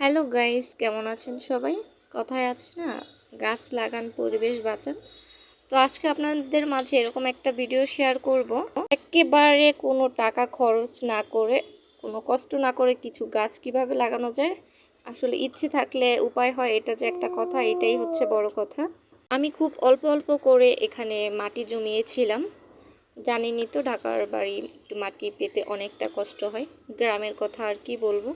Hello guys, কেমন আছেন সবাই? কথায় আছে না, গাছ লাগান, পরিবেশ বাঁচান। তো আজকে আপনাদের মাঝে এরকম একটা ভিডিও শেয়ার করব। একেবারে কোনো টাকা খরচ না করে, কোনো কষ্ট না করে কিছু গাছ কীভাবে লাগানো যায়, আসলে ইচ্ছে থাকলে উপায় হয়, এটা যে একটা কথা, এটাই হচ্ছে বড় কথা। আমি খুব অল্প অল্প করে এখানে মাটি জমিয়েছিলাম। জানিনি তো, ঢাকার বাড়ি মাটি পেতে অনেকটা কষ্ট হয়, গ্রামের কথা আর কি বলব।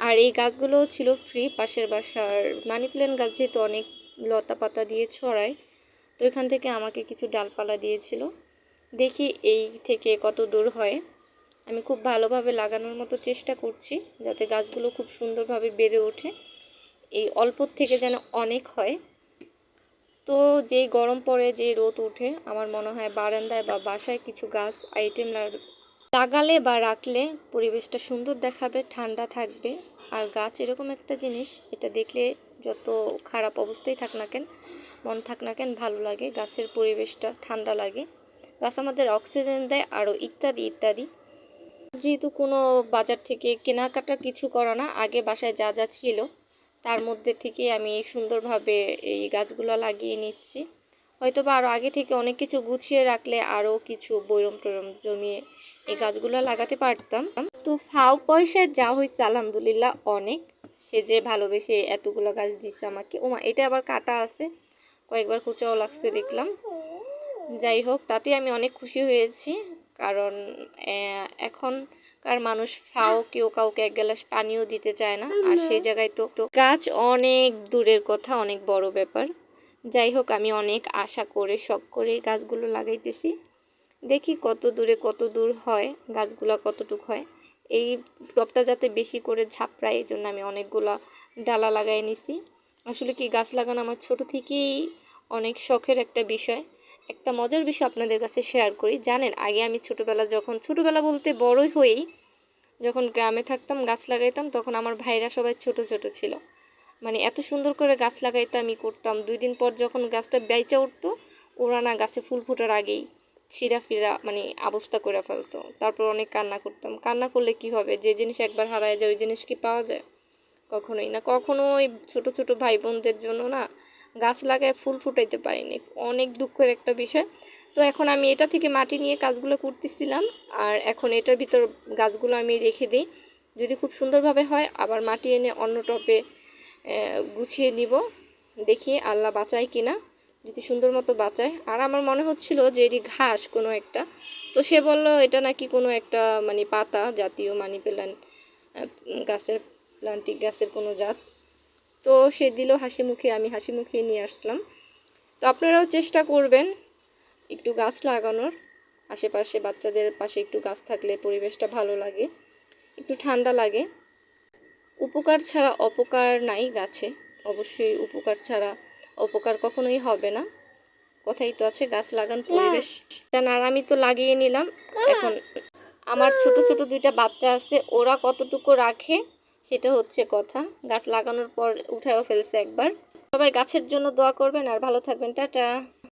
আর এই গাছগুলো ছিল ফ্রি পাশের বাসার মানি প্ল্যান্ট গাছ, যেহেতু অনেক লতা পাতা দিয়ে ছড়ায়, তো এখান থেকে আমাকে কিছু ডালপালা দিয়েছিল। দেখি এই থেকে কত দূর হয়। আমি খুব ভালোভাবে লাগানোর মতো চেষ্টা করছি, যাতে গাছগুলো খুব সুন্দরভাবে বেড়ে ওঠে। এই অল্প থেকে যেন অনেক হয়। তো যেই গরম পড়ে, যেই রোদ উঠে আমার মনে হয় বারান্দায় বা বাসায় কিছু গাছ আইটেম লাগালে বা রাখলে পরিবেশটা সুন্দর দেখাবে, ঠান্ডা থাকবে। আর গাছ এরকম একটা জিনিস, এটা দেখলে যত খারাপ অবস্থায় থাক না কেন, মন থাক না কেন ভালো লাগে, গাছের পরিবেশটা ঠান্ডা লাগে। গাছ আমাদের অক্সিজেন দেয় আরও ইত্যাদি ইত্যাদি। যেহেতু কোনো বাজার থেকে কেনাকাটা কিছু করা না, আগে বাসায় যা যা ছিল, তার মধ্যে থেকে আমি সুন্দরভাবে এই গাছগুলো লাগিয়ে নিচ্ছি। হয়তো বা আরও আগে থেকে অনেক কিছু গুছিয়ে রাখলে আরও কিছু বৈরম টৈরম জমিয়ে এই গাছগুলো লাগাতে পারতাম। তো ফাও পয়সায় যা হয়েছে আলহামদুলিল্লাহ অনেক। সে যে ভালোবেসে এতগুলো গাছ দিচ্ছে আমাকে। ওমা, এটা আবার কাটা আছে। কয়েকবার কুচাও লাগছে দেখলাম। যাই হোক তাতে আমি অনেক খুশি হয়েছি। কারণ এখনকার মানুষ ফাও কেউ কাউকে এক গ্লাস পানিও দিতে চায় না। আর সেই জায়গায় তো গাছ অনেক দূরের কথা, অনেক বড় ব্যাপার। যাই হোক আমি অনেক আশা করে, শখ করে গাছগুলো লাগাইতেছি। দেখি কত দূরে কত দূর হয়, গাছগুলো কতটুক হয়। এই টপটা যাতে বেশি করে ঝাপড়ায় এই জন্য আমি অনেকগুলো ডালা লাগাই নিছি। আসলে কি গাছ লাগানো আমার ছোট থেকেই অনেক শখের একটা বিষয়। একটা মজার বিষয় আপনাদের কাছে শেয়ার করি। জানেন, আগে আমি ছোটোবেলা যখন, ছোটোবেলা বলতে বড়ই হয়েই যখন গ্রামে থাকতাম, গাছ লাগাইতাম, তখন আমার ভাইরা সবাই ছোট ছোট ছিল। মানে এত সুন্দর করে গাছ লাগাইতে আমি করতাম। দুই দিন পর যখন গাছটা বেঁচে উঠতো, ওরা না গাছে ফুল ফোটার আগেই ছিঁড়া ফিরা মানে অবস্থা করে ফেলতো। তারপর অনেক কান্না করতাম। কান্না করলে কি হবে? যে জিনিস একবার হারায় যায়, ওই জিনিস কি পাওয়া যায়? কখনোই না। কখনো ওই ছোটো ছোটো ভাই বোনদের জন্য না গাছ লাগায় ফুল ফুটাইতে পারিনি। অনেক দুঃখের একটা বিষয়। তো এখন আমি এটা থেকে মাটি নিয়ে কাজগুলো করতেছিলাম আর এখন এটার ভিতর গাছগুলো আমি রেখে দিই। যদি খুব সুন্দরভাবে হয়, আবার মাটি এনে অন্য টপে গুছিয়ে নিব। দেখি আল্লাহ বাঁচায় কিনা। যদি সুন্দর মতো বাঁচায়। আর আমার মনে হচ্ছিল যে এটি ঘাস কোনো একটা। তো সে বলল, এটা নাকি কোনো একটা মানে পাতা জাতীয় মানি প্ল্যান্ট গাছের, প্লান্টিক গাছের কোনো জাত। তো সে দিল হাসি মুখে, আমি হাসি মুখে নিয়ে আসলাম। তো আপনারাও চেষ্টা করবেন একটু গাছ লাগানোর। আশেপাশে বাচ্চাদের পাশে একটু গাছ থাকলে পরিবেশটা ভালো লাগে। একটু ঠান্ডা লাগে। উপকার ছাড়া অপকার নাই গাছে। অবশ্যই উপকার ছাড়া অপকার কখনোই হবে না। কথাই তো আছে, গাছ লাগান পরিবেশ। আর আমি তো লাগিয়ে নিলাম। এখন আমার ছোট ছোট দুইটা বাচ্চা আছে, ওরা কতটুকু রাখে সেটা হচ্ছে কথা। গাছ লাগানোর পর উঠায়ও ফেলছে একবার। সবাই গাছের জন্য দোয়া করবেন আর ভালো থাকবেন। টাটা।